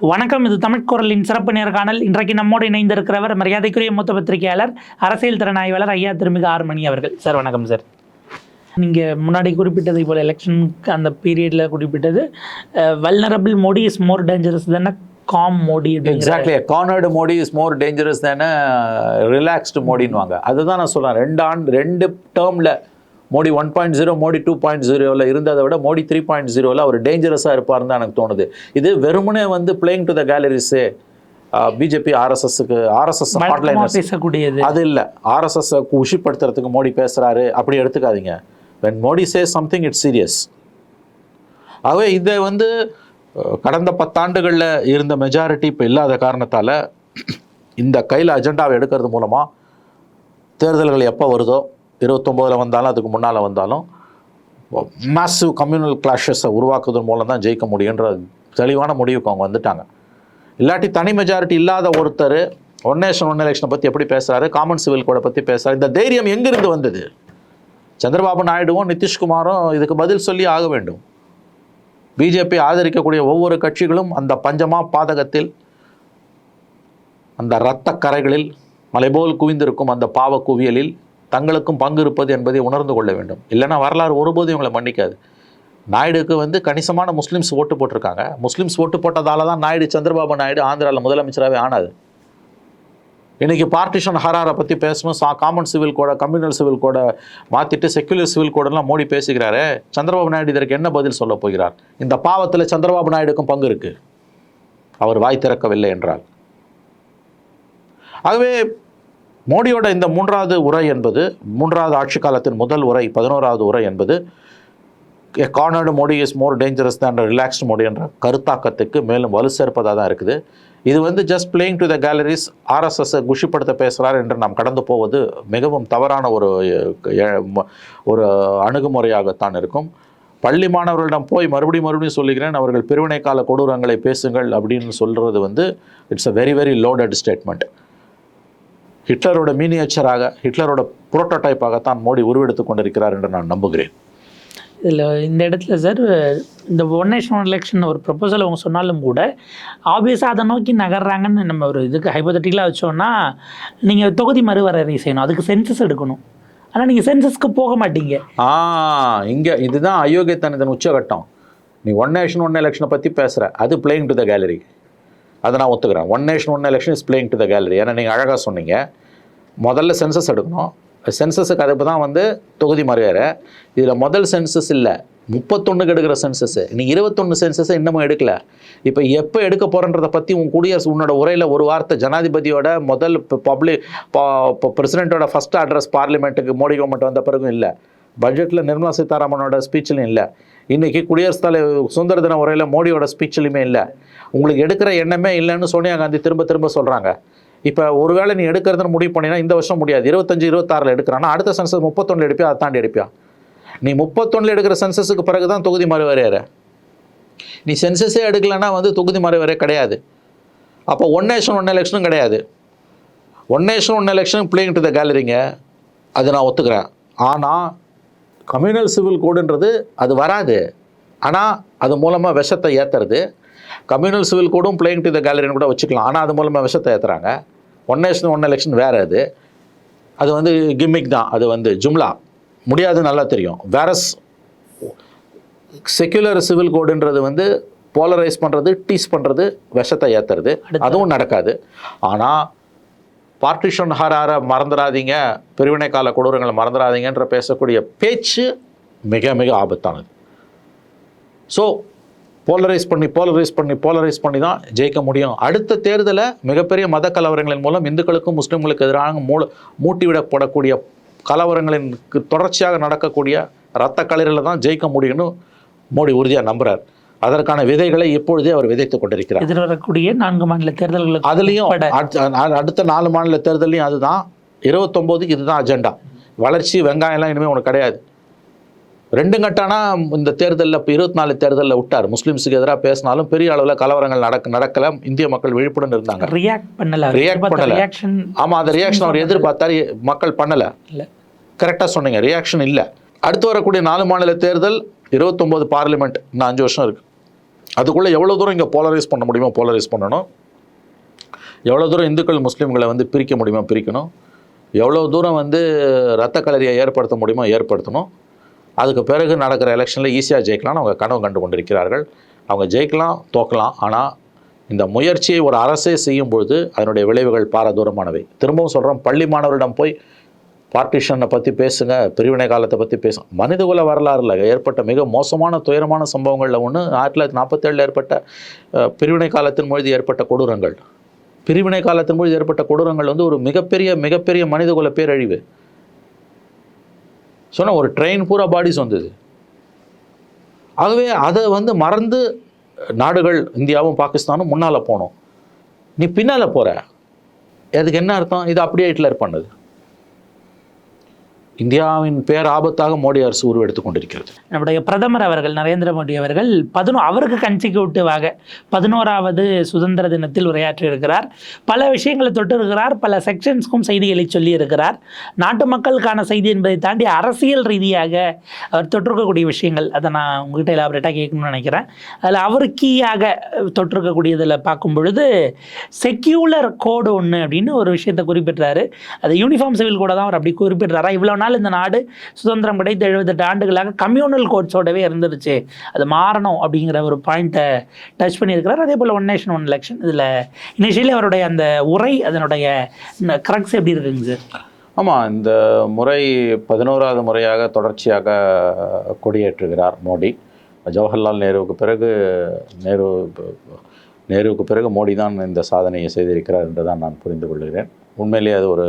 வணக்கம் இது தமிழ் குரலின் சிறப்பு நேர்காணல் இன்றைக்கு நம்மோடு இணைந்திருக்கிறவர் மரியாதைக்குரிய மூத்த பத்திரிகையாளர் அரசியல் திறனாய்வாளர் ஐயா திருமிகு ஆறுமணி அவர்கள். சார் வணக்கம் சார். நீங்கள் முன்னாடி குறிப்பிட்டதை போல் எலெக்ஷனுக்கு அந்த பீரியடில் குறிப்பிட்டது vulnerable Modi is more dangerous தானே calm Modi exactly cornered Modi is more dangerous தானே ரிலாக்ஸ்டு மோடின்னுவாங்க. அதுதான் நான் சொல்றேன். ரெண்டு ஆண்டு ரெண்டு டேர்மில் Modi one point zero Modi two point ஜீரோவில் இருந்ததை விட மோடி த்ரீ பாயிண்ட் ஜீரோவில் அவர் டேஞ்சரஸாக இருப்பார்னு தான் எனக்கு தோணுது. இது வெறுமனே வந்து playing to the galleries BJP ஆர்எஸ்எஸ்க்கு RSS பேசக்கூடியது. அது இல்லை. ஆர்எஸ்எஸ் உஷிப்படுத்துறதுக்கு மோடி பேசுகிறாரு அப்படி எடுத்துக்காதீங்க. When Modi say something it's serious ஆகவே இதை வந்து கடந்த பத்தாண்டுகளில் இருந்த மெஜாரிட்டி இப்போ இல்லாத காரணத்தால் இந்த கையில் அஜெண்டாவை எடுக்கிறது மூலமாக தேர்தல்கள் எப்போ வருதோ இருபத்தொம்போதில் வந்தாலும் அதுக்கு முன்னால் வந்தாலும் மேசிவ் கம்யூனல் கிளாஷஸை உருவாக்குவதன் மூலம் தான் ஜெயிக்க முடியுன்ற தெளிவான முடிவுக்கு அவங்க வந்துட்டாங்க. இல்லாட்டி தனி மெஜாரிட்டி இல்லாத ஒருத்தர் ஒன் நேஷன் ஒன் எலெக்ஷனை பற்றி எப்படி பேசுகிறாரு காமன் சிவில் கோடை பற்றி பேசுகிறாரு இந்த தைரியம் எங்கிருந்து வந்தது? சந்திரபாபு நாயுடுவும் நிதிஷ்குமாரும் இதுக்கு பதில் சொல்லி ஆக வேண்டும். பிஜேபி ஆதரிக்கக்கூடிய ஒவ்வொரு கட்சிகளும் அந்த பஞ்சமா பாதகத்தில் அந்த இரத்த கரைகளில் மலைபோல் குவிந்திருக்கும் அந்த பாவ குவியலில் தங்களுக்கும் பங்கு இருப்பது என்பதை உணர்ந்து கொள்ள வேண்டும். இல்லைன்னா வரலாறு ஒருபோதும் இவங்களை மன்னிக்காது. நாயுடுக்கு வந்து கணிசமான முஸ்லீம்ஸ் ஓட்டு போட்டிருக்காங்க. முஸ்லீம்ஸ் ஓட்டு போட்டதால தான் நாயுடு சந்திரபாபு நாயுடு ஆந்திராவில் முதலமைச்சராகவே ஆனாது இன்றைக்கி பார்ட்டிஷன் ஹராரை பற்றி பேசணும் சா common civil code communal civil கோடை மாற்றிட்டு செக்குலர் சிவில் கோடெல்லாம் மோடி பேசுகிறாரு சந்திரபாபு நாயுடு இதற்கு என்ன பதில் சொல்ல போகிறார்? இந்த பாவத்தில் சந்திரபாபு நாயுடுக்கும் பங்கு இருக்குது அவர் வாய் திறக்கவில்லை என்றால். ஆகவே மோடியோட இந்த மூன்றாவது உரை என்பது மூன்றாவது ஆட்சி காலத்தின் முதல் உரை பதினோராவது உரை என்பது cornered Modi is more dangerous தான் ரிலாக்ஸ்டு மோடி என்ற கருத்தாக்கத்துக்கு மேலும் வலு சேர்ப்பதாக தான் இருக்குது. இது வந்து just playing to the galleries ஆர்எஸ்எஸ்ஸை குஷிப்படுத்த பேசுகிறார் என்று நாம் கடந்து போவது மிகவும் தவறான ஒரு ஒரு அணுகுமுறையாகத்தான் இருக்கும். பள்ளி மாணவர்களிடம் போய் மறுபடியும் மறுபடியும் சொல்லுகிறேன் அவர்கள் பிரிவினை கால கொடூரங்களை பேசுங்கள் அப்படின்னு சொல்கிறது வந்து it's a very very loaded statement ஹிட்லரோட மீனியேச்சராக ஹிட்லரோட புரோட்டோடைப்பாகத்தான் மோடி உருவெடுத்து கொண்டிருக்கிறார் என்று நான் நம்புகிறேன். இதில் இந்த இடத்துல சார் இந்த ஒன் நேஷன் ஒன் எலெக்ஷன் ஒரு ப்ரப்போசல் அவங்க சொன்னாலும் கூட ஆப்வியஸாக அதை நோக்கி நகர்றாங்கன்னு நம்ம ஒரு இதுக்கு ஹைபோதட்டிக்கலாக வச்சோம்னா நீங்கள் தொகுதி மறுவரையறை செய்யணும். அதுக்கு சென்சஸ் எடுக்கணும். ஆனால் நீங்கள் சென்சஸ்க்கு போக மாட்டீங்க. ஆ இங்கே இதுதான் அயோக்கியத்தனத்தின் உச்சகட்டம். நீ ஒன் நேஷன் ஒன் எலெக்ஷனை பற்றி பேசுகிற அது பிளேயிங் டு த கேலரி அதை நான் ஒத்துக்கிறேன். One nation one election is playing to the gallery ஏன்னா நீங்கள் அழகாக சொன்னீங்க. முதல்ல சென்சஸ் எடுக்கணும். சென்சஸுக்கு அதுக்கு தான் வந்து தொகுதி மறுவேறு இதில் முதல் சென்சஸ் இல்லை. முப்பத்தொன்றுக்கு எடுக்கிற சென்சஸ் நீ இருபத்தொன்று சென்சஸை இன்னமும் எடுக்கல. இப்போ எப்போ எடுக்க போகிறன்றதை பற்றி உன் குடியரசு உன்னோட உரையில் ஒரு வார்த்தை ஜனாதிபதியோட முதல் பப்ளிக் பிரசிடென்ட்டோட ஃபஸ்ட் அட்ரஸ் பார்லிமெண்ட்டுக்கு மோடி கவர்மெண்ட் வந்த பிறகும் இல்லை. பட்ஜெட்டில் நிர்மலா சீதாராமனோட ஸ்பீச்சிலும் இல்லை. இன்றைக்கி குடியரசுத் தலைவர் சுதந்திர தின உரையில் மோடியோட ஸ்பீச்சிலுமே இல்லை. உங்களுக்கு எடுக்கிற எண்ணமே இல்லைன்னு சோனியா காந்தி திரும்ப திரும்ப சொல்கிறாங்க இப்போ ஒருவேளை நீ எடுக்கிறதுன்னு முடிவு பண்ணினா இந்த வருஷம் முடியாது. இருபத்தஞ்சு இருபத்தாறில் எடுக்கிறான்னா அடுத்த சென்சஸ் முப்பத்தொன்னில் எடுப்பியா? அதை தாண்டி எடுப்பியா? நீ முப்பத்தொன்னில் எடுக்கிற சென்சஸுக்கு பிறகு தான் தொகுதி மறுவரையறை நீ சென்சஸே எடுக்கலைன்னா வந்து தொகுதி மறுவரை கிடையாது. அப்போ ஒன் நேஷன் ஒன் எலெக்ஷனும் கிடையாது. One nation one election playing to the கேலரிங்க அது நான் ஒத்துக்கிறேன். ஆனால் கம்யூனல் சிவில் கோடுன்றது அது வராது. ஆனால் அது மூலமாக விஷத்தை ஏற்றுறது கம்யூனல் சிவில் கோடும் பிளேயிங் டு த கேலரின்னு கூட வச்சுக்கலாம். ஆனால் அது மூலமாக விஷத்தை ஏற்றுறாங்க ஒன் நேஷன் ஒன் எலெக்ஷன் வேறு அது. அது வந்து கிம்மிக் தான். அது வந்து ஜும்லா. முடியாது நல்லா தெரியும். வேறஸ் செக்யுலர் சிவில் கோடுன்றது வந்து போலரைஸ் பண்ணுறது டீஸ் பண்ணுறது விஷத்தை ஏற்றுறது. அதுவும் நடக்காது. ஆனால் பார்ட்டிஷன் ஹராரை மறந்துடாதீங்க பிரிவினை கால கொடூரங்களை மறந்துடாதீங்கன்ற பேசக்கூடிய பேச்சு மிக மிக ஆபத்தானது. ஸோ போலரைஸ் பண்ணி போலரைஸ் பண்ணி போலரைஸ் பண்ணி தான் ஜெயிக்க முடியும். அடுத்த தேர்தலை மிகப்பெரிய மத கலவரங்களின் மூலம் இந்துக்களுக்கும் முஸ்லீம்களுக்கு எதிராக மூல மூட்டிவிடப்படக்கூடிய கலவரங்களின் தொடர்ச்சியாக நடக்கக்கூடிய இரத்த களரில் தான் ஜெயிக்க முடியும்னு மோடி உறுதியாக நம்புறார். அதற்கான விதைகளை இப்பொழுதே அவர் விதைத்துக் கொண்டிருக்கிறார். எதிர்வரக்கூடிய நான்கு மாநில தேர்தல்களுக்கு அதுலேயும் அடுத்த அடுத்த நாலு மாநில தேர்தலையும் அதுதான் இருபத்தொம்போதுக்கு இதுதான் அஜெண்டா வளர்ச்சி வெங்காயம்லாம் இனிமேல் உனக்கு கிடையாது. ரெண்டு கட்டானா இந்த தேர்தலில் இப்போ இருபத்தி நாலு தேர்தலில் விட்டார். முஸ்லீம்ஸுக்கு எதிராக பேசினாலும் பெரிய அளவில் கலவரங்கள் நடக்க நடக்கல. இந்திய மக்கள் விழிப்புடன் இருந்தாங்க. ரியாக்ட் பண்ணல. React பண்ணல. ரியாக்ஷன் ஆமாம் அந்த ரியாக்ஷன் அவர் எதிர்பார்த்தாரு. மக்கள் பண்ணலை. இல்லை. கரெக்டாக சொன்னீங்க. ரியாக்ஷன் இல்லை. அடுத்து வரக்கூடிய நாலு மாநில தேர்தல் இருபத்தொம்போது பார்லிமெண்ட் இன்னும் அஞ்சு வருஷம் இருக்குது அதுக்குள்ளே எவ்வளோ தூரம் இங்கே போலரைஸ் பண்ண முடியுமோ போலரைஸ் பண்ணணும். எவ்வளோ தூரம் இந்துக்கள் முஸ்லீம்களை வந்து பிரிக்க முடியுமோ பிரிக்கணும். எவ்வளோ தூரம் வந்து ரத்த கலரியை ஏற்படுத்த முடியுமோ ஏற்படுத்தணும். அதுக்கு பிறகு நடக்கிற எலெக்ஷனில் ஈஸியாக ஜெயிக்கலாம்னு அவங்க கனவு கண்டு கொண்டிருக்கிறார்கள் அவங்க ஜெயிக்கலாம் தோக்கலாம் ஆனால் இந்த முயற்சியை ஒரு அரசே செய்யும் பொழுது அதனுடைய விளைவுகள் பாரதூரமானவை. திரும்பவும் சொல்கிறோம் பள்ளி மாணவரிடம் போய் பார்ட்டிஷனை பற்றி பேசுங்க பிரிவினை காலத்தை பற்றி பேசுங்க மனிதகுல வரலாறுல ஏற்பட்ட மிக மோசமான துயரமான சம்பவங்களில் ஒன்று ஆயிரத்தி தொள்ளாயிரத்தி நாற்பத்தேழில் ஏற்பட்ட பிரிவினை காலத்தின் பொழுது ஏற்பட்ட கொடூரங்கள். பிரிவினை காலத்தின் பொழுது ஏற்பட்ட கொடூரங்கள் வந்து ஒரு மிகப்பெரிய மிகப்பெரிய மனிதகுல பேரழிவு. சொன்னால் ஒரு ட்ரெயின் பூரா பாடிஸ் வந்தது. ஆகவே அதை வந்து மறந்து நாடுகள் இந்தியாவும் பாகிஸ்தானும் முன்னால் போனோம். நீ பின்னால் போகிற அதுக்கு என்ன அர்த்தம்? இது அப்படியே ஹிட்லர் பண்ணது. இந்தியாவின் பேர் ஆபத்தாக மோடி அரசு உருவெடுத்து கொண்டிருக்கிறது. நம்முடைய பிரதமர் அவர்கள் நரேந்திர மோடி அவர்கள் பதினோ அவருக்கு கன்சிக்யூட்டிவாக பதினோராவது சுதந்திர தினத்தில் உரையாற்றியிருக்கிறார். பல விஷயங்களை தொட்டிருக்கிறார் பல செக்ஷன்ஸ்க்கும் செய்திகளை சொல்லியிருக்கிறார். நாட்டு மக்களுக்கான செய்தி என்பதை தாண்டி அரசியல் ரீதியாக அவர் தொற்றிருக்கக்கூடிய விஷயங்கள் அதை நான் உங்ககிட்ட எலாபரேட்டாக கேட்கணும்னு நினைக்கிறேன். அதில் அவருக்கீயாக தொற்றிருக்கக்கூடியதில் பார்க்கும் பொழுது செக்யூலர் கோடு ஒன்று அப்படின்னு ஒரு விஷயத்தை குறிப்பிட்றாரு. அது யூனிஃபார்ம் சிவில் கூட தான் அவர் அப்படி குறிப்பிட்றாரா? இவ்வளோ ஆனால் இந்த நாடு சுதந்திரம் கிடைத்து எழுபத்தெட்டு ஆண்டுகளாக கம்யூனல் கோட்ஸோடவே இருந்துருச்சு. அது மாறணும் அப்படிங்கிற ஒரு பாயிண்ட்டை டச் பண்ணியிருக்கிறார். அதே போல் ஒன் நேஷன் ஒன் எலெக்ஷன் இதில் இனிஷியலி அவருடைய அந்த உரை அதனுடைய கரெக்ட்ஸ் எப்படி இருக்குங்க சார்? ஆமாம் இந்த முறை பதினோராவது முறையாக தொடர்ச்சியாக கொடியேற்றுகிறார் மோடி. ஜவஹர்லால் நேருவுக்கு பிறகு நேரு நேருவுக்கு பிறகு மோடி தான் இந்த சாதனையை செய்திருக்கிறார் என்று தான் நான் புரிந்து கொள்கிறேன். உண்மையிலேயே அது ஒரு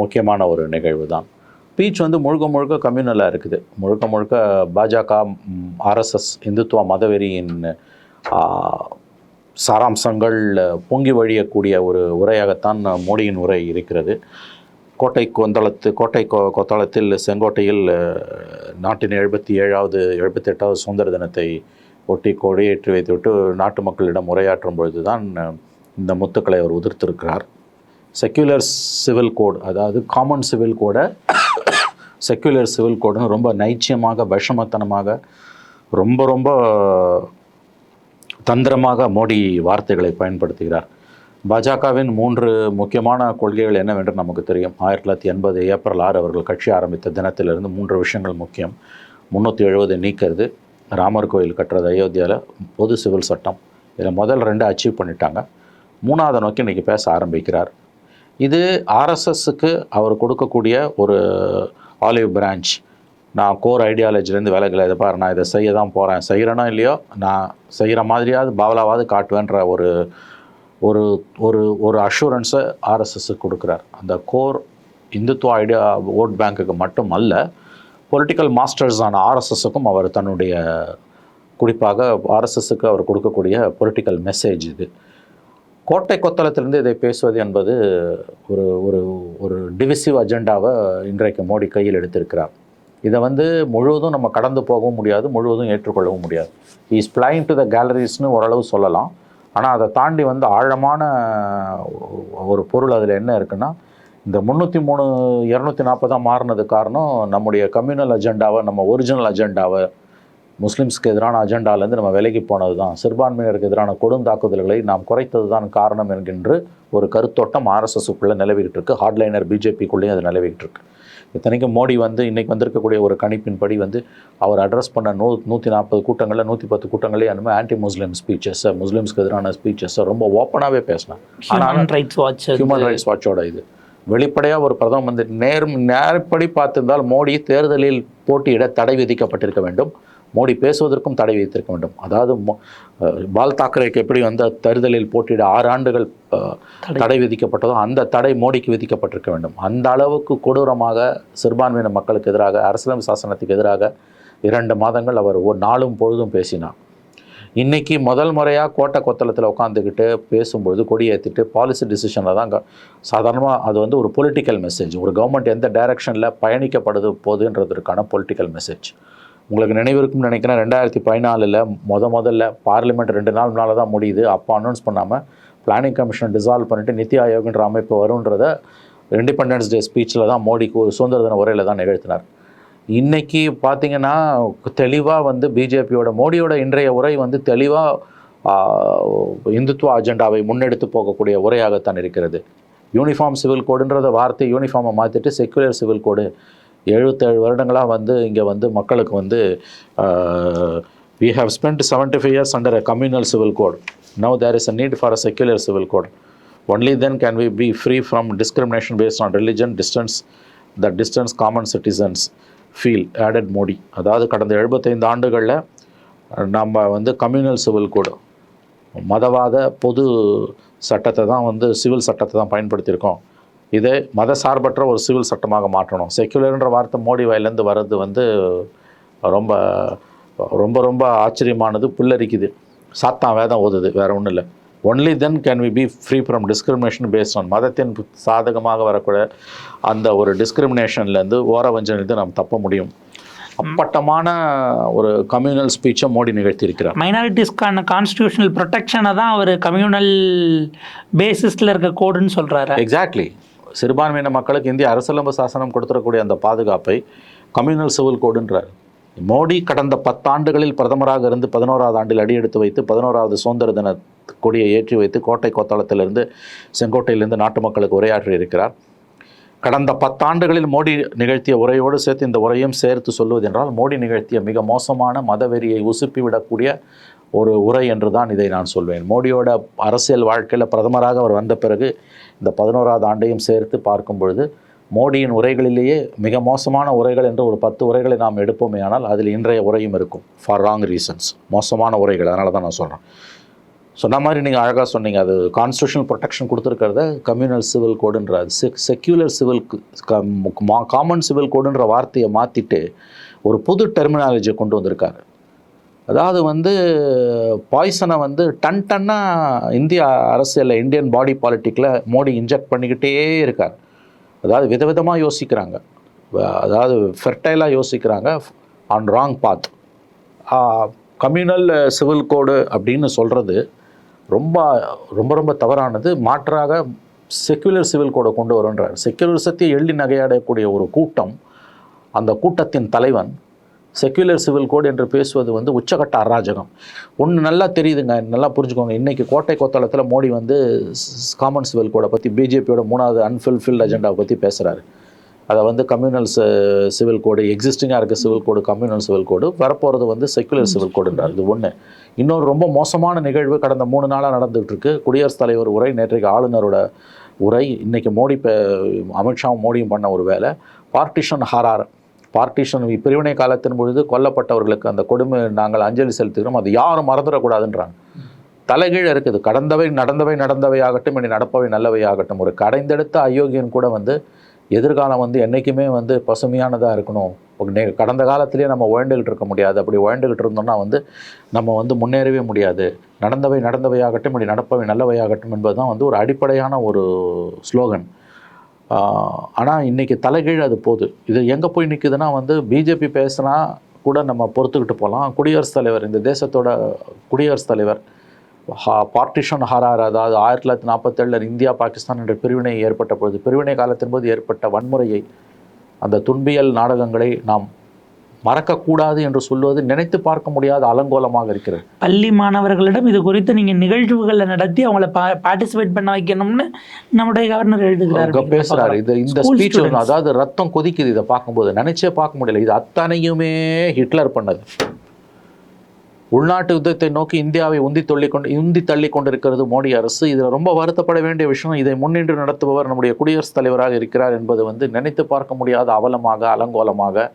முக்கியமான ஒரு நிகழ்வு தான் பீச் வந்து முழுக்க முழுக்க கம்யூனலாக இருக்குது. முழுக்க முழுக்க பாஜக ஆர்எஸ்எஸ் இந்துத்துவ மதவெறியின் சாராம்சங்கள் பொங்கி வழியக்கூடிய ஒரு உரையாகத்தான் மோடியின் உரை இருக்கிறது. கோட்டை கொந்தளத்து கோட்டை கொ கொத்தளத்தில் செங்கோட்டையில் நாட்டின் எழுபத்தி ஏழாவது எழுபத்தெட்டாவது சுதந்திர தினத்தை ஒட்டி கொடியேற்றி வைத்துவிட்டு நாட்டு மக்களிடம் உரையாற்றும் பொழுது தான் இந்த முத்துக்களை அவர் உதிர்த்திருக்கிறார். செக்யூலர் சிவில் கோட் அதாவது காமன் சிவில் கோடை செக்யூலர் சிவில் கோடுன்னு ரொம்ப நைச்சியமாக விஷமத்தனமாக ரொம்ப ரொம்ப தந்திரமாக மோடி வார்த்தைகளை பயன்படுத்துகிறார். பாஜகவின் மூன்று முக்கியமான கொள்கைகள் என்னவென்று நமக்கு தெரியும். ஆயிரத்தி தொள்ளாயிரத்தி எண்பது ஏப்ரல் ஆறு அவர்கள் கட்சி ஆரம்பித்த தினத்திலிருந்து மூன்று விஷயங்கள் முக்கியம். முந்நூற்றி எழுபது நீக்கிறது. ராமர் கோயில் கட்டுறது அயோத்தியாவில் பொது சிவில் சட்டம். இதில் முதல் ரெண்டு அச்சீவ் பண்ணிட்டாங்க. மூணாவது நோக்கி இன்றைக்கி பேச ஆரம்பிக்கிறார். இது ஆர்எஸ்எஸ்க்கு அவர் கொடுக்கக்கூடிய ஒரு ஆலிவ் பிரான்ச் நான் கோர் ஐடியாலஜிலேருந்து விலகலை. இதை பாரு நான் இதை செய்ய தான் போகிறேன் செய்கிறேனோ இல்லையோ நான் செய்கிற மாதிரியாவது பாவலாவது காட்டுவேன்ற ஒரு ஒரு ஒரு ஒரு அஷூரன்ஸை ஆர்எஸ்எஸ்க்கு கொடுக்குறார். அந்த கோர் இந்துத்துவ ஐடியா ஓட் பேங்க்குக்கு மட்டும் அல்ல பொலிட்டிக்கல் மாஸ்டர்ஸான ஆர்எஸ்எஸுக்கும் அவர் தன்னுடைய குறிப்பாக ஆர்எஸ்எஸ்ஸுக்கு அவர் கொடுக்கக்கூடிய பொலிட்டிக்கல் மெசேஜ் இது. கோட்டை கொத்தளத்திலிருந்து இதை பேசுவது என்பது ஒரு ஒரு ஒரு டிவிசிவ் அஜெண்டாவை இன்றைக்கு மோடி கையில் எடுத்திருக்கிறார். இதை வந்து முழுவதும் நம்ம கடந்து போகவும் முடியாது முழுவதும் ஏற்றுக்கொள்ளவும் முடியாது. இஸ் பிளாயிங் டு த கேலரிஸ்னு ஓரளவு சொல்லலாம். ஆனால் அதை தாண்டி வந்து ஆழமான ஒரு பொருள் அதில் என்ன இருக்குன்னா இந்த முந்நூற்றி மூணு இரநூத்தி நாற்பதாக மாறினது காரணம் நம்முடைய கம்யூனல் அஜெண்டாவை நம்ம ஒரிஜினல் அஜெண்டாவை முஸ்லிம்ஸ்க்கு எதிரான அஜெண்டாலேருந்து நம்ம விலகி போனது தான் சிறுபான்மையினருக்கு எதிரான கொடுந்தாக்குதல்களை நாம் குறைத்தது தான் காரணம் என்கின்ற ஒரு கருத்தோட்டம் ஆர்எஸ்எஸ்க்குள்ளே நிலவிக்கிட்டு இருக்கு ஹார்ட்லைனர் பிஜேபிக்குள்ளேயும் அது நிலவிக்கிட்டு இருக்கு இத்தனைக்கும் மோடி வந்து இன்னைக்கு வந்திருக்கக்கூடிய ஒரு கணிப்பின்படி வந்து அவர் அட்ரஸ் பண்ண நூ நூற்றி நாற்பது கூட்டங்களில் நூற்றி பத்து கூட்டங்களே அனுமதி ஆன்டி முஸ்லீம் ஸ்பீச்சஸை முஸ்லீம்ஸ்க்கு எதிரான ஸ்பீச்சஸை ரொம்ப ஓப்பனாகவே பேசினார். Human rights watch human rights வாட்சோட இது. வெளிப்படையாக ஒரு பிரதம மந்திரி நேர் நேர்படி பார்த்திருந்தால் மோடி தேர்தலில் போட்டியிட தடை விதிக்கப்பட்டிருக்க வேண்டும். மோடி பேசுவதற்கும் தடை விதித்திருக்க வேண்டும். அதாவது பால் தாக்கரேக்கு எப்படி வந்து தேர்தலில் போட்டியிட ஆறு ஆண்டுகள் தடை. விதிக்கப்பட்டதோ அந்த தடை மோடிக்கு விதிக்கப்பட்டிருக்க வேண்டும். அந்த அளவுக்கு கொடூரமாக சிறுபான்மையின மக்களுக்கு எதிராக அரசியல் சாசனத்துக்கு எதிராக இரண்டு மாதங்கள் அவர் ஒரு நாளும் பொழுதும் பேசினார். இன்னைக்கு முதல் முறையாக கோட்டை கொத்தளத்தில் உட்காந்துக்கிட்டு பேசும்பொழுது கொடியேற்றிட்டு பாலிசி டிசிஷனில் தான் சாதாரணமாக அது வந்து ஒரு பொலிட்டிக்கல் மெசேஜ் ஒரு கவர்மெண்ட் எந்த டைரக்ஷனில் பயணிக்கப்படுது போகுதுன்றதற்கான பொலிட்டிக்கல் மெசேஜ் உங்களுக்கு நினைவிருக்கும் நினைக்கிறேன் ரெண்டாயிரத்தி பதினாலில் முத முதல்ல பார்லிமெண்ட் ரெண்டு நாள் முன்னால் தான் முடியுது. அப்போ அனௌன்ஸ் பண்ணாமல் பிளானிங் கமிஷன் டிசால்வ் பண்ணிட்டு நித்தி ஆயோக்ன்ற அமைப்பு வருன்றத இண்டிபெண்டன்ஸ் டே ஸ்பீச்சில் தான் மோடிக்கு ஒரு சுதந்திர தின உரையில் தான் நிகழ்த்தினார். இன்றைக்கி பார்த்தீங்கன்னா தெளிவாக வந்து பிஜேபியோட மோடியோட இன்றைய உரை வந்து தெளிவாக இந்துத்துவ அஜெண்டாவை முன்னெடுத்து போகக்கூடிய உரையாகத்தான் இருக்கிறது. யூனிஃபார்ம் சிவில் கோடுன்றத வார்த்தை யூனிஃபார்மை மாற்றிட்டு செக்குலர் சிவில் கோடு எழுபத்தேழு வருடங்களாக வந்து இங்கே வந்து மக்களுக்கு வந்து we have spent seventy five years under a communal civil code now there is a need for a secular civil code only then can we be free from discrimination based on religion distance the distance common citizens feel added Modi அதாவது கடந்த எழுபத்தைந்து ஆண்டுகளில் நம்ம வந்து communal civil கோடு மதவாத பொது சட்டத்தை தான் வந்து சிவில் சட்டத்தை தான் பயன்படுத்தியிருக்கோம். இதை மத சார்பற்ற ஒரு சிவில் சட்டமாக மாற்றணும். செக்குலர்ன்ற வார்த்தை மோடி வாயிலேருந்து வர்றது வந்து ரொம்ப ரொம்ப ரொம்ப ஆச்சரியமானது புல்லரிக்குது. சாத்தான் வேதம் ஓதுது வேற ஒன்றும் இல்லை. Only then can we be free from discrimination based on மதத்தின் சாதகமாக வரக்கூடிய அந்த ஒரு டிஸ்கிரிமினேஷன்லேருந்து ஓரவஞ்சனிலிருந்து நாம் தப்ப முடியும். அப்பட்டமான ஒரு கம்யூனல் ஸ்பீச்சை மோடி நிகழ்த்தியிருக்கிறார். மைனாரிட்டிஸ்க்கான கான்ஸ்டியூஷனல் ப்ரொடெக்ஷனை தான் அவர் கம்யூனல் பேசிஸில் இருக்க கோடுன்னு சொல்கிறாரு எக்ஸாக்ட்லி சிறுபான்மையின மக்களுக்கு இந்திய அரசியலம்பு சாசனம் கொடுத்துடக்கூடிய அந்த பாதுகாப்பை கம்யூனல் சிவில் கோடுன்றார். மோடி கடந்த பத்தாண்டுகளில் பிரதமராக இருந்து பதினோராவது ஆண்டில் அடியெடுத்து வைத்து பதினோராவது சுதந்திர தின கொடியை ஏற்றி வைத்து கோட்டை கொத்தளத்திலிருந்து செங்கோட்டையிலிருந்து நாட்டு மக்களுக்கு உரையாற்றி இருக்கிறார். கடந்த பத்தாண்டுகளில் மோடி நிகழ்த்திய உரையோடு சேர்த்து இந்த உரையும் சேர்த்து சொல்வதென்றால் மோடி நிகழ்த்திய மிக மோசமான மதவெறியை உசுப்பி விடக்கூடிய ஒரு உரை என்று தான் இதை நான் சொல்வேன். மோடியோட அரசியல் வாழ்க்கையில் பிரதமராக அவர் வந்த பிறகு இந்த பதினோராவது ஆண்டையும் சேர்த்து பார்க்கும் பொழுது மோடியின் உரைகளிலேயே மிக மோசமான உரைகள் என்று ஒரு பத்து உரைகளை நாம் எடுப்போமே ஆனால் அதில் இன்றைய உரையும் இருக்கும். ஃபார் ராங் ரீசன்ஸ் மோசமான உரைகள் அதனால தான் நான் சொல்கிறேன் சொன்ன மாதிரி நீங்கள் அழகாக சொன்னீங்க அது கான்ஸ்டியூஷனல் ப்ரொடெக்ஷன் கொடுத்துருக்கிறத கம்யூனல் சிவில் கோடுன்ற அது sec secular civil common civil கோடுன்ற வார்த்தையை மாற்றிட்டு ஒரு புது டெர்மினாலஜியை கொண்டு வந்திருக்காரு. அதாவது வந்து பாய்சனை வந்து டன் டன்னாக இந்திய அரசியலில் இந்தியன் பாடி பாலிட்டிக்கில் மோடி இன்ஜெக்ட் பண்ணிக்கிட்டே இருக்கார். அதாவது விதவிதமாக யோசிக்கிறாங்க. அதாவது ஃபெர்டைலாக யோசிக்கிறாங்க on wrong path communal civil code அப்படின்னு சொல்கிறது ரொம்ப ரொம்ப ரொம்ப தவறானது. மாற்றாக செக்யுலர் சிவில் கோடை கொண்டு வருன்றார் செக்யுலரிசத்தை எள்ளி நகையாடக்கூடிய ஒரு கூட்டம் அந்த கூட்டத்தின் தலைவன் செக்யுலர் சிவில் கோட் என்று பேசுவது வந்து உச்சகட்ட அராஜகம். ஒன்று நல்லா தெரியுதுங்க நல்லா புரிஞ்சுக்கோங்க. இன்றைக்கி கோட்டை கொத்தளத்தில் மோடி வந்து காமன் சிவில் கோடை பற்றி பிஜேபியோட மூணாவது அன்ஃபுல்ஃபில்ட் அஜெண்டாவை பற்றி பேசுகிறாரு அதை வந்து கம்யூனல் சிவில் கோடு எக்ஸிஸ்டிங்காக இருக்க civil code communal civil code வரப்போகிறது வந்து செக்குலர் சிவில் கோடுன்றார் இது ஒன்று இன்னொரு ரொம்ப மோசமான நிகழ்வு கடந்த மூணு நாளாக நடந்துகிட்டு இருக்கு குடியரசுத் தலைவர் உரை நேற்றைக்கு ஆளுநரோட உரை. இன்னைக்கு மோடி அமித்ஷாவும் மோடியும் பண்ண ஒரு வேலை. பார்ட்டிஷன் ஹாரார் பார்ட்டிஷன் பிரிவினை காலத்தின் பொழுது கொல்லப்பட்டவர்களுக்கு அந்த கொடுமை நாங்கள் அஞ்சலி செலுத்துகிறோம். அது யாரும் மறந்துடக்கூடாதுன்றாங்க. தலைகீழ இருக்குது. கடந்தவை நடந்தவை நடந்தவை ஆகட்டும் இனி நடப்பவை நல்லவை ஆகட்டும் ஒரு கடைந்தெடுத்த அயோக்கியன் கூட வந்து எதிர்காலம் வந்து என்றைக்குமே வந்து பசுமையானதாக இருக்கணும். நே- கடந்த காலத்திலேயே நம்ம உழண்டுகிட்டு இருக்க முடியாது. அப்படி உழண்டுகிட்டு இருந்தோம்னா வந்து நம்ம வந்து முன்னேறவே முடியாது. நடந்தவை நடந்தவை ஆகட்டும் இப்படி நடப்பவை நல்லவை ஆகட்டும் என்பது தான் வந்து ஒரு அடிப்படையான ஒரு ஸ்லோகன். ஆனால் இன்றைக்கி தலைகீழ் அது போகுது இது எங்கே போய் நிற்குதுன்னா வந்து பிஜேபி பேசுனா கூட நம்ம பொறுத்துக்கிட்டு போகலாம் குடியரசுத் தலைவர் இந்த தேசத்தோட குடியரசுத் தலைவர் ஹா பார்ட்டிஷன் ஹரார் அதாவது ஆயிரத்தி தொள்ளாயிரத்தி நாற்பத்தேழில் இந்தியா பாகிஸ்தான் என்ற பிரிவினை ஏற்பட்ட பொழுது பிரிவினை காலத்தின் போது ஏற்பட்ட வன்முறையை அந்த துன்பியல் நாடகங்களை நாம் மறக்கக்கூடாது என்று சொல்வது நினைத்து பார்க்க முடியாத அலங்கோலமாக இருக்கிறது. பள்ளி மாணவர்களிடம் இது குறித்து நீங்கள் நிகழ்வுகளை நடத்தி அவங்கள பா பார்ட்டிசிபேட் பண்ண வைக்கணும்னு நம்முடைய கவர்னர் எழுதுகிறார். பேசுறாரு. இது இந்த ஸ்பீச். அதாவது ரத்தம் கொதிக்குது இதை பார்க்கும்போது. நினைச்சே பார்க்க முடியல. இது அத்தனையுமே ஹிட்லர் பண்ணது. உள்நாட்டு யுத்தத்தை நோக்கி இந்தியாவை உந்தி தள்ளி கொண்டு உந்தி தள்ளி கொண்டிருக்கிறது மோடி அரசு. இதில் ரொம்ப வருத்தப்பட வேண்டிய விஷயம் இதை முன்னின்று நடத்துபவர் நம்முடைய குடியரசுத் தலைவராக இருக்கிறார் என்பது வந்து நினைத்து பார்க்க முடியாத அவலமாக அலங்கோலமாக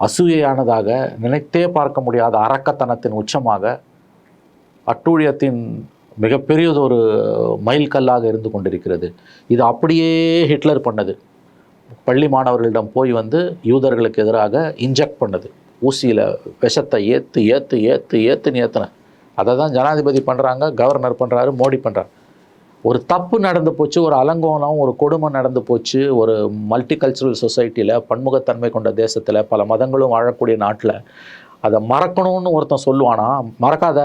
அசூயையானதாக நினைத்தே பார்க்க முடியாத அரக்கத்தனத்தின் உச்சமாக அட்டூழியத்தின் மிகப்பெரியதொரு மைல்கல்லாக இருந்து கொண்டிருக்கிறது. இது அப்படியே ஹிட்லர் பண்ணது. பள்ளி மாணவர்களிடம் போய் வந்து யூதர்களுக்கு எதிராக இன்ஜெக்ட் பண்ணது. ஊசியில் விஷத்தை ஏற்று ஏற்று ஏற்று ஏற்றுன்னு ஏற்றுனேன் அதை தான் ஜனாதிபதி பண்ணுறாங்க கவர்னர் பண்ணுறாரு மோடி பண்ணுறாரு ஒரு தப்பு நடந்து போச்சு ஒரு அலங்கோலம் ஒரு கொடுமை நடந்து போச்சு ஒரு மல்டி கல்ச்சுரல் சொசைட்டியில் பன்முகத்தன்மை கொண்ட தேசத்தில் பல மதங்களும் வாழக்கூடிய நாட்டில் அதை மறக்கணும்னு ஒருத்தன் சொல்லுவானா மறக்காத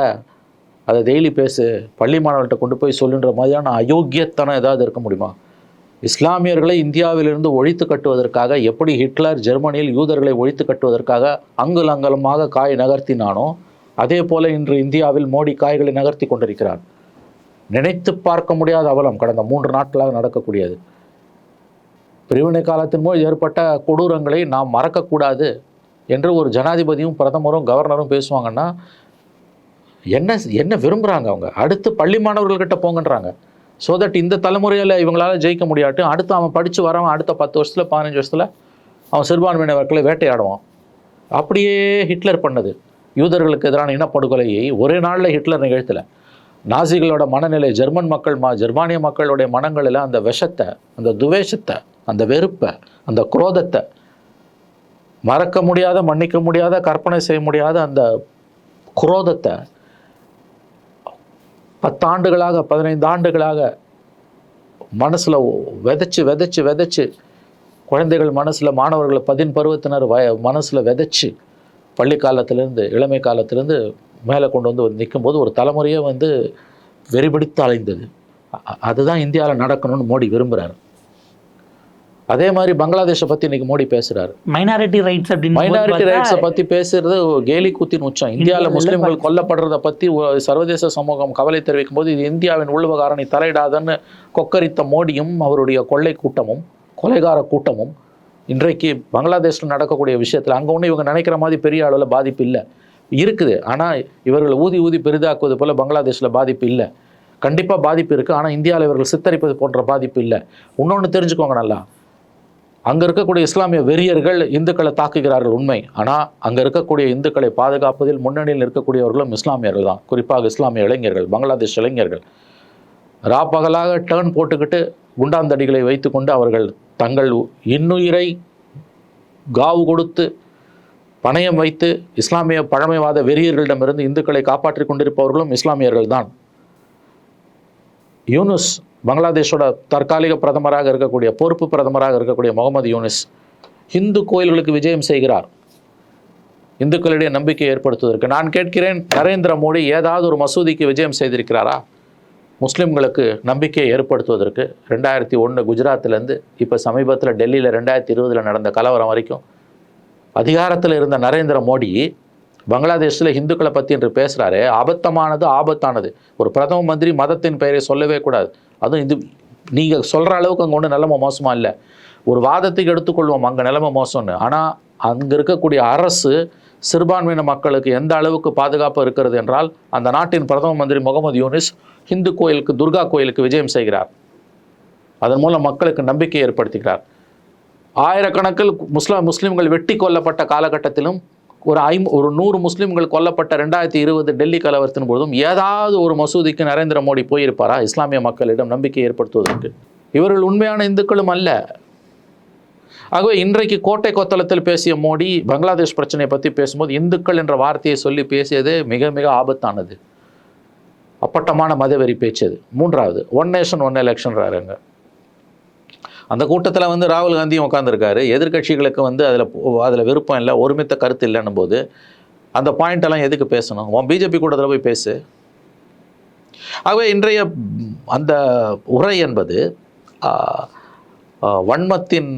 அதை டெய்லி பேசு பள்ளி மாணவர்கள்ட்ட கொண்டு போய் சொல்லுன்ற மாதிரியான அயோக்கியத்தனம் ஏதாவது இருக்க முடியுமா? இஸ்லாமியர்களை இந்தியாவிலிருந்து ஒழித்து கட்டுவதற்காக எப்படி ஹிட்லர் ஜெர்மனியில் யூதர்களை ஒழித்து கட்டுவதற்காக அங்குல அங்கலமாக காய் நகர்த்தினானோ அதே போல இன்று இந்தியாவில் மோடி காய்களை நகர்த்தி கொண்டிருக்கிறார். நினைத்து பார்க்க முடியாத அவலம் கடந்த மூன்று நாட்களாக நடக்கக்கூடியது. பிரிவினை காலத்தின் போது ஏற்பட்ட கொடூரங்களை நாம் மறக்கக்கூடாது என்று ஒரு ஜனாதிபதியும் பிரதமரும் கவர்னரும் பேசுவாங்கன்னா என்ன என்ன விரும்புகிறாங்க அவங்க? அடுத்து பள்ளி மாணவர்கள்கிட்ட போங்கன்றாங்க. ஸோ தட் இந்த தலைமுறையில் இவங்களால் ஜெயிக்க முடியாட்டு அடுத்து அவன் படித்து வரவன் அடுத்த பத்து வருஷத்தில் பதினஞ்சு வருஷத்தில் அவன் சிறுபான்மையினர்களை வேட்டையாடுவான். அப்படியே ஹிட்லர் பண்ணது. யூதர்களுக்கு எதிரான இனப்படுகொலையை ஒரே நாளில் ஹிட்லர் நிகழ்த்தலை. நாசிகளோட மனநிலை ஜெர்மன் மக்கள் மா ஜெர்மானிய மக்களுடைய மனங்களில் அந்த விஷத்தை அந்த துவேஷத்தை அந்த வெறுப்பை அந்த குரோதத்தை மறக்க முடியாத மன்னிக்க முடியாத கற்பனை செய்ய முடியாத அந்த குரோதத்தை பத்தாண்டுகளாக பதினைந்து ஆண்டுகளாக மனசில் விதைச்சு விதைச்சு விதைச்சு குழந்தைகள் மனசில் மாணவர்கள் பதின் பருவத்தினர் வய மனசில் விதைச்சு பள்ளி காலத்திலேருந்து இளமை காலத்திலேருந்து மேலே கொண்டு வந்து நிற்கும்போது ஒரு தலைமுறையே வந்து வெறிபிடித்து அலைந்தது. அதுதான் இந்தியாவில் நடக்கணும்னு மோடி விரும்புகிறார் அதே மாதிரி பங்களாதேஷை பற்றி இன்னைக்கு மோடி பேசுகிறாரு மைனாரிட்டி ரைட்ஸ் அப்படின்னு மைனாரிட்டி ரைட்ஸை பற்றி பேசுறது கேலி கூத்தின் உச்சம். இந்தியாவில் முஸ்லிம்கள் கொல்லப்படுறத பற்றி சர்வதேச சமூகம் கவலை தெரிவிக்கும் போது இது இந்தியாவின் உள்விவகாரணி தலையிடாதன்னு கொக்கரித்த மோடியும் அவருடைய கொள்ளை கூட்டமும் கொலைகார கூட்டமும் இன்றைக்கு பங்களாதேஷில் நடக்கக்கூடிய விஷயத்தில் அங்கே ஒன்றும் இவங்க நினைக்கிற மாதிரி பெரிய அளவில் பாதிப்பு இல்லை. இருக்குது. ஆனால் இவர்கள் ஊதி ஊதி பெரிதாக்குவது போல் பங்களாதேஷில் பாதிப்பு இல்லை. கண்டிப்பாக பாதிப்பு இருக்குது ஆனால் இந்தியாவில் இவர்கள் சித்தரிப்பது போன்ற பாதிப்பு இல்லை. இன்னொன்று தெரிஞ்சுக்கோங்க நல்லா. அங்கே இருக்கக்கூடிய இஸ்லாமிய வெறியர்கள் இந்துக்களை தாக்குகிறார்கள் உண்மை. ஆனால் அங்கே இருக்கக்கூடிய இந்துக்களை பாதுகாப்பதில் முன்னணியில் இருக்கக்கூடியவர்களும் இஸ்லாமியர்கள் தான். குறிப்பாக இஸ்லாமிய இளைஞர்கள் பங்களாதேஷ் இளைஞர்கள். ராப்பகலாக டேர்ன் போட்டுக்கிட்டு குண்டாந்தடிகளை வைத்துக்கொண்டு அவர்கள் தங்கள் இன்னுயிரை காவு கொடுத்து பணயம் வைத்து இஸ்லாமிய பழமைவாத வெறியர்களிடமிருந்து இந்துக்களை காப்பாற்றிக் கொண்டிருப்பவர்களும் இஸ்லாமியர்கள் தான் யூனுஸ் பங்களாதேஷோட தற்காலிக பிரதமராக இருக்கக்கூடிய பொறுப்பு பிரதமராக இருக்கக்கூடிய முகமது யூனுஸ் இந்து கோயில்களுக்கு விஜயம் செய்கிறார். இந்துக்களிடையே நம்பிக்கை ஏற்படுத்துவதற்கு. நான் கேட்கிறேன் நரேந்திர மோடி ஏதாவது ஒரு மசூதிக்கு விஜயம் செய்திருக்கிறாரா? முஸ்லிம்களுக்கு நம்பிக்கையை ஏற்படுத்துவதற்கு. ரெண்டாயிரத்தி ஒன்று குஜராத்லேருந்து இப்போ சமீபத்தில் டெல்லியில் ரெண்டாயிரத்தி இருபதில் நடந்த கலவரம் வரைக்கும் அதிகாரத்தில் இருந்த நரேந்திர மோடி பங்களாதேஷில் இந்துக்களை பற்றி என்று பேசுகிறாரு அபத்தமானது ஆபத்தானது. ஒரு பிரதம மந்திரி மதத்தின் பெயரை சொல்லவே கூடாது. அதுவும் இது நீங்கள் சொல்கிற அளவுக்கு அங்கே ஒன்றும் நிலைமை மோசமாக இல்லை. ஒரு வாதத்துக்கு எடுத்துக்கொள்வோம் அங்கே நிலைமை மோசம்னு. ஆனால் அங்கே இருக்கக்கூடிய அரசு சிறுபான்மையின மக்களுக்கு எந்த அளவுக்கு பாதுகாப்பு இருக்கிறது என்றால் அந்த நாட்டின் பிரதம மந்திரி முகமது யூனிஸ் ஹிந்து கோயிலுக்கு துர்கா கோயிலுக்கு விஜயம் செய்கிறார். அதன் மூலம் மக்களுக்கு நம்பிக்கை ஏற்படுத்துகிறார். ஆயிரக்கணக்கில் முஸ்லா முஸ்லீம்கள் வெட்டி கொல்லப்பட்ட காலகட்டத்திலும் ஒரு ஐ ஒரு நூறு முஸ்லீம்கள் கொல்லப்பட்ட ரெண்டாயிரத்தி இருபது டெல்லி கலவரத்தின் போதும் ஏதாவது ஒரு மசூதிக்கு நரேந்திர மோடி போயிருப்பாரா? இஸ்லாமிய மக்களிடம் நம்பிக்கை ஏற்படுத்துவதற்கு. இவர்கள் உண்மையான இந்துக்களும் அல்ல. ஆகவே இன்றைக்கு கோட்டை கொத்தளத்தில் பேசிய மோடி பங்களாதேஷ் பிரச்சனையை பற்றி பேசும்போது இந்துக்கள் என்ற வார்த்தையை சொல்லி பேசியது மிக மிக ஆபத்தானது. அப்பட்டமான மதவெறி பேச்சு மூன்றாவது ஒன் நேஷன் ஒன் எலெக்ஷன்றாருங்க அந்த கூட்டத்தில் வந்து ராகுல் காந்தியும் உட்காந்துருக்காரு எதிர்க்கட்சிகளுக்கு வந்து அதில் அதில் விருப்பம் இல்லை ஒருமித்த கருத்து இல்லைன்னும் போது அந்த பாயிண்ட் எல்லாம் எதுக்கு பேசணும்? உன் பிஜேபி கூட்டத்தில் போய் பேசு. ஆகவே இன்றைய அந்த உரை என்பது வன்மத்தின்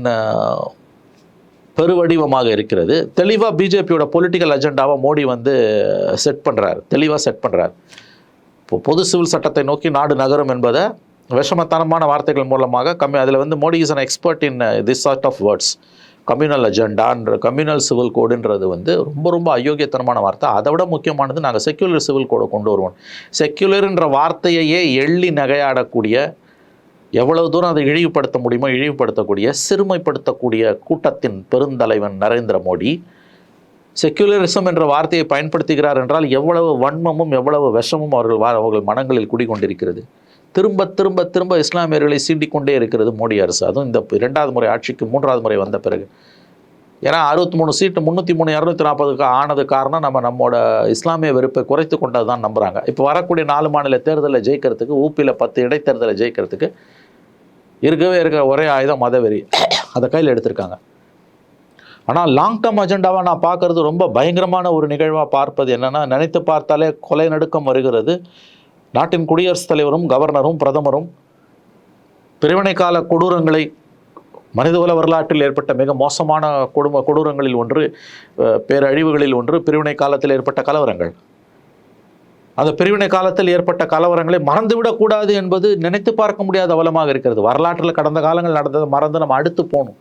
பெருவடிவமாக இருக்கிறது. தெளிவாக பிஜேபியோட பொலிட்டிக்கல் அஜெண்டாவை மோடி வந்து செட் பண்ணுறார் தெளிவாக செட் பண்ணுறார் இப்போ பொது சிவில் சட்டத்தை நோக்கி நாடு நகரும் என்பதை விஷமத்தனமான வார்த்தைகள் மூலமாக கம்மி அதில் வந்து Modi is an expert in this sort of words communal அஜெண்டான்ற communal civil கோடுன்றது வந்து ரொம்ப ரொம்ப அயோக்கியத்தனமான வார்த்தை. அதை விட முக்கியமானது நாங்கள் செக்யூலர் சிவில் கோடை கொண்டு வருவோம். செக்யூலர்ன்ற வார்த்தையையே எள்ளி நகையாடக்கூடிய எவ்வளவு தூரம் அதை இழிவுபடுத்த முடியுமோ இழிவுபடுத்தக்கூடிய சிறுமைப்படுத்தக்கூடிய கூட்டத்தின் பெருந்தலைவன் நரேந்திர மோடி செக்யூலரிசம் என்ற வார்த்தையை பயன்படுத்துகிறார் என்றால் எவ்வளவு வன்மமும் எவ்வளவு விஷமும் அவர்கள் வா- அவர்கள் மனங்களில் குடிகொண்டிருக்கிறது. திரும்ப திரும்ப திரும்ப இஸ்லாமியர்களை சீண்டிக்கொண்டே இருக்கிறது மோடி அரசு. அதுவும் இந்த இரண்டாவது முறை ஆட்சிக்கு மூன்றாவது முறை வந்த பிறகு. ஏன்னா அறுபத்தி மூணு சீட்டு முந்நூற்றி மூணு இரநூத்தி நாற்பதுக்கு ஆனது காரணம் நம்ம நம்மோட இஸ்லாமிய வெறுப்பை குறைத்து கொண்டது தான் நம்புகிறாங்க இப்போ வரக்கூடிய நாலு மாநில தேர்தலில் ஜெயிக்கிறதுக்கு ஊப்பியில் பத்து இடைத்தேர்தலை ஜெயிக்கிறதுக்கு இருக்கவே இருக்கிற ஒரே ஆயுதம் மதவெறி. அதை கையில் எடுத்திருக்காங்க. ஆனால் லாங் டேர்ம் அஜெண்டாவாக நான் பார்க்கறது ரொம்ப பயங்கரமான ஒரு நிகழ்வாக பார்ப்பது என்னென்னா நினைத்து பார்த்தாலே கொலை நடுக்கம் வருகிறது. நாட்டின் குடியரசுத் தலைவரும் கவர்னரும் பிரதமரும் பிரிவினை கால கொடூரங்களை மனிதகுல வரலாற்றில் ஏற்பட்ட மிக மோசமான கொடும கொடூரங்களில் ஒன்று பேரழிவுகளில் ஒன்று பிரிவினை காலத்தில் ஏற்பட்ட கலவரங்கள். அந்த பிரிவினை காலத்தில் ஏற்பட்ட கலவரங்களை மறந்துவிடக்கூடாது என்பது நினைத்து பார்க்க முடியாத அவலமாக இருக்கிறது. வரலாற்றில் கடந்த காலங்கள் நடந்ததை மறந்து நம்ம அடுத்து போகணும்.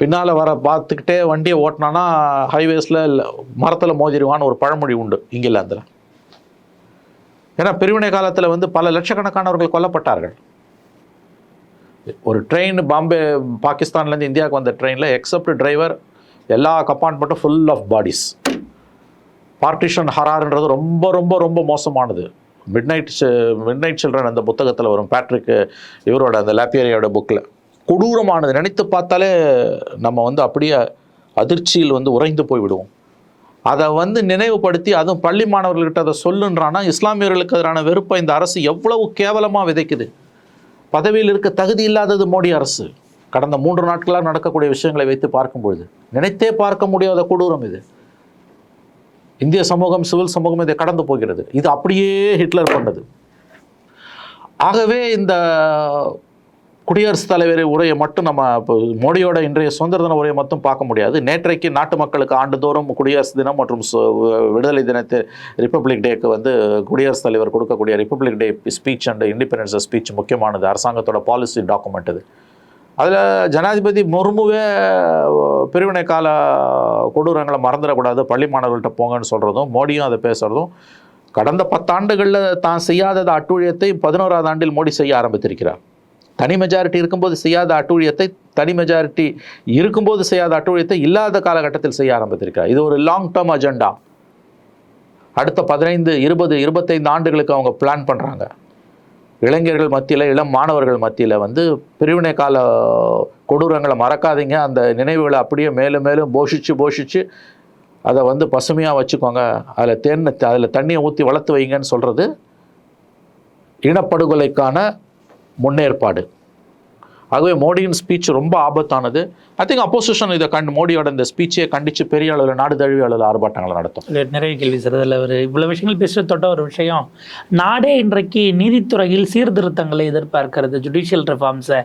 பின்னால் வர பார்த்துக்கிட்டே வண்டியை ஓட்டினானா ஹைவேஸில் மரத்தில் மோதிடுவான்னு ஒரு பழமொழி உண்டு இங்கிலாந்தில். ஏன்னா பிரிவினை காலத்தில் வந்து பல லட்சக்கணக்கானவர்கள் கொல்லப்பட்டார்கள். ஒரு ட்ரெயின் பாம்பே பாகிஸ்தான்லேருந்து இந்தியாவுக்கு வந்த ட்ரெயினில் எக்ஸப்ட் டிரைவர் எல்லா கம்பார்ட்மெண்ட்டும் ஃபுல் ஆஃப் பாடிஸ் பார்ட்டிஷன் ஹரார்ன்றது ரொம்ப ரொம்ப ரொம்ப மோசமானது. Midnight midnight children அந்த புத்தகத்தில் வரும். பேட்ரிக் இவரோட அந்த லாப்பியரியோட புக்கில் கொடூரமானது. நினைத்து பார்த்தாலே நம்ம வந்து அப்படியே அதிர்ச்சியில் வந்து உறைந்து போய்விடுவோம் அதை வந்து நினைவுபடுத்தி அதுவும் பள்ளி மாணவர்கள்கிட்ட அதை சொல்லுன்றானா இஸ்லாமியர்களுக்கு எதிரான வெறுப்பை இந்த அரசு எவ்வளவு கேவலமாக விதைக்குது. பதவியில் இருக்க தகுதி இல்லாதது மோடி அரசு. கடந்த மூன்று நாட்களாக நடக்கக்கூடிய விஷயங்களை வைத்து பார்க்கும்பொழுது நினைத்தே பார்க்க முடியாத கொடூரம் இது. இந்திய சமூகம் சிவில் சமூகம் இதை கடந்து போகிறது. இது அப்படியே ஹிட்லர் பண்ணது ஆகவே இந்த குடியரசுத் தலைவர் உரையை மட்டும் நம்ம இப்போ மோடியோட இன்றைய சுதந்திர தின உரையை மட்டும் பார்க்க முடியாது. நேற்றைக்கு நாட்டு மக்களுக்கு ஆண்டுதோறும் குடியரசு தினம் மற்றும் விடுதலை தினத்தை ரிப்பப்ளிக் டேக்கு வந்து குடியரசுத் தலைவர் கொடுக்கக்கூடிய republic day speech and independence speech முக்கியமானது. அரசாங்கத்தோட பாலிசி டாக்குமெண்ட் இது அதில் ஜனாதிபதி முர்முவே பிரிவினை கால கொடூரங்களை மறந்துடக்கூடாது. பள்ளி மாணவர்கள்ட்ட போங்கன்னு சொல்கிறதும் மோடியும் அதை பேசுகிறதும் கடந்த பத்தாண்டுகளில் தான் செய்யாதத அட்டூழியத்தை பதினோராவது ஆண்டில் மோடி செய்ய ஆரம்பித்திருக்கிறார். தனி மெஜாரிட்டி இருக்கும்போது செய்யாத அட்டூழியத்தை தனி மெஜாரிட்டி இருக்கும்போது செய்யாத அட்டூழியத்தை இல்லாத காலகட்டத்தில் செய்ய ஆரம்பித்திருக்கிறார். இது ஒரு லாங் டேர்ம் அஜெண்டா அடுத்த பதினைந்து இருபது இருபத்தைந்து ஆண்டுகளுக்கு அவங்க பிளான் பண்ணுறாங்க இளைஞர்கள் மத்தியில் இளம் மாணவர்கள் மத்தியில் வந்து பிரிவினை கால கொடூரங்களை மறக்காதீங்க. அந்த நினைவுகளை அப்படியே மேலும் மேலும் போஷித்து போஷிச்சு அதை வந்து பசுமையாக வச்சுக்கோங்க. அதில் தேன் அதில் தண்ணியை ஊற்றி வளர்த்து வைங்கன்னு சொல்கிறது இனப்படுகொலைக்கான முன்னேற்பாடு. ஆகவே மோடியின் ஸ்பீச் ரொம்ப ஆபத்தானது. ஐ திங்க் அப்போசிஷன் இதை கண்டு மோடியோட இந்த ஸ்பீச்சையை கண்டித்து பெரிய அளவில் நாடு தழுவிய அளவில் ஆர்ப்பாட்டங்களை நடத்தும். இல்ல, நிறைய கேள்வி சார் அதில் ஒரு இவ்வளோ விஷயங்கள் பேச தொட்ட ஒரு விஷயம். நாடே இன்றைக்கு நீதித்துறையில் சீர்திருத்தங்களை எதிர்பார்க்கிறது ஜுடிஷியல் ரிஃபார்ம்ஸை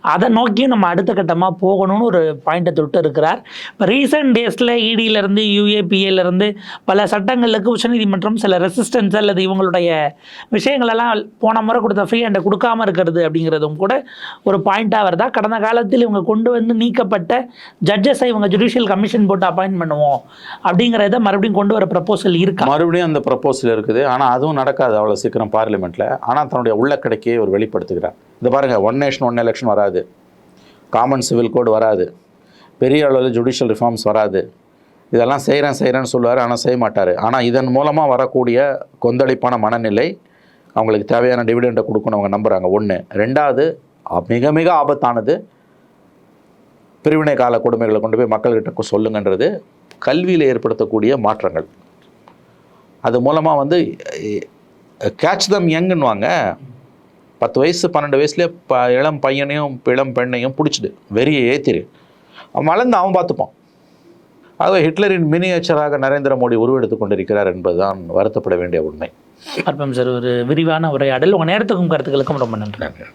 அதை நோக்கியும் நம்ம அடுத்த கட்டமாக போகணும்னு ஒரு பாயிண்ட்டை தொட்டு இருக்கிறார். இப்போ ரீசெண்ட் டேஸில் இடியிலேருந்து யூஏபிஏலேருந்து பல சட்டங்களுக்கு உச்சநீதிமன்றம் சில ரெசிஸ்டன்ஸ் அல்லது இவங்களுடைய விஷயங்களெல்லாம் போன முறை கொடுத்த ஃப்ரீ ஹேண்டை கொடுக்காம இருக்கிறது அப்படிங்கிறதும் கூட ஒரு பாயிண்ட்டாக வருதா? கடந்த காலத்தில் இவங்க கொண்டு வந்து நீக்கப்பட்ட ஜட்ஜஸை இவங்க ஜுடிஷியல் கமிஷன் போட்டு அப்பாயின் பண்ணுவோம். அப்படிங்கிறத மறுபடியும் கொண்டு வர ப்ரப்போசல் இருக்கு? மறுபடியும் அந்த ப்ரப்போசல் இருக்குது. ஆனால் அதுவும் நடக்காது அவ்வளோ சீக்கிரம் பார்லிமெண்ட்டில் ஆனால் தன்னுடைய உள்ள உள்ளக்கடைக்கையை அவர் வெளிப்படுத்துகிறார். இந்த பாருங்கள் ஒன் நேஷன் ஒன் எலெக்ஷன் வராது. காமன் சிவில் கோட் வராது. பெரிய அளவில் ஜுடிஷியல் ரிஃபார்ம்ஸ் வராது. இதெல்லாம் செய்கிறேன் செய்கிறேன்னு சொல்லுவார் ஆனால் செய்ய மாட்டார். ஆனால் இதன் மூலமாக வரக்கூடிய கொந்தளிப்பான மனநிலை அவங்களுக்கு தேவையான டிவிடெண்டை கொடுக்கணும் அவங்க நம்புகிறாங்க ஒன்று ரெண்டாவது மிக மிக ஆபத்தானது பிரிவினை கால கொடுமைகளை கொண்டு போய் மக்கள்கிட்ட சொல்லுங்கன்றது கல்வியில் ஏற்படுத்தக்கூடிய மாற்றங்கள். அது மூலமாக வந்து கேட்ச் தம் யங்குன்னுவாங்க. பத்து வயசு பன்னெண்டு வயசுலேயே ப இளம் பையனையும் இளம் பெண்ணையும் பிடிச்சிடு வெறியை ஏற்றிரு அவன் வளர்ந்து அவன் பார்த்துப்பான். ஆகவே ஹிட்லரின் மினியேச்சராக நரேந்திர மோடி உருவெடுத்து கொண்டிருக்கிறார் என்பதுதான் வருத்தப்பட வேண்டிய உண்மை. பார்ப்போம் சார் ஒரு விரிவான உரையாடல். உங்கள் நேரத்துக்கும் கருத்துக்களுக்கும் ரொம்ப நன்றி நன்றி.